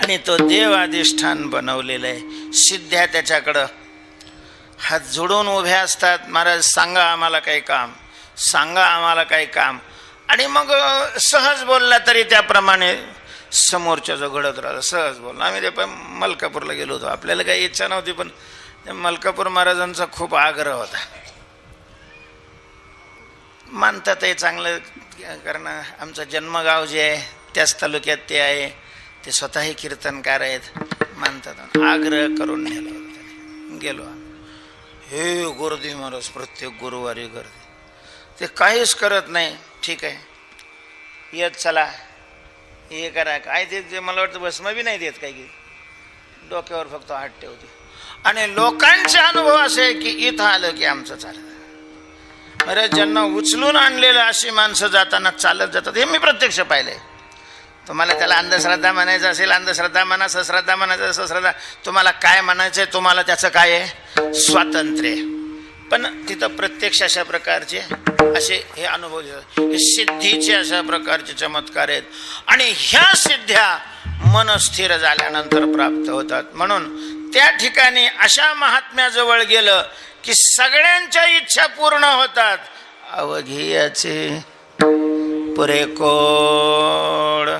आणि तो देव अधिष्ठान बनवलेलं आहे. सिद्ध्या त्याच्याकडं हात जोडून उभे असतात. महाराज सांगा आम्हाला काही काम. सांगा आम्हाला काही काम. आणि मग सहज बोलला तरी त्याप्रमाणे समोरच्या जो घडत राहिलं सहज बोलला. आम्ही ते पण मलकापूरला गेलो होतो. आपल्याला काही इच्छा नव्हती पण मलकापूर महाराजांचा खूप आग्रह होता. मानतात ते चांगलं कारण आमचं जन्मगाव जे आहे त्याच तालुक्यात ते आहे. ते स्वतःही कीर्तनकार आहेत मानतात आग्रह करून नेलं गेलो. आम्ही. हे गुरुदेव महाराज प्रत्येक गुरुवारी गर्दी. ते काहीच करत नाही. ठीक आहे. येत चला. हे करा. काय ते जे मला वाटतं भस्म बी नाही देत काही. की डोक्यावर फक्त हात ठेवते. आणि लोकांचे अनुभव असे की इथं आलं की आमचं चालत. अरे ज्यांना उचलून आणलेलं अशी माणसं जाताना चालत जातात हे मी प्रत्यक्ष पाहिलंय. तुम्हाला त्याला अंधश्रद्धा म्हणायचं असेल अंधश्रद्धा म्हणा सश्रद्धा म्हणायचं सश्रद्धा. तुम्हाला काय म्हणायचंय तुम्हाला त्याचं काय आहे? स्वातंत्र्य. पण तिथं प्रत्यक्ष अशा प्रकारचे असे हे अनुभव हे सिद्धीचे अशा प्रकारचे चमत्कार आहेत. आणि ह्या सिद्ध्या मन स्थिर झाल्यानंतर प्राप्त होतात. म्हणून त्या ठिकाणी अशा महात्म्याजवळ गेलं की सगळ्यांच्या इच्छा पूर्ण होतात. अवघी याचे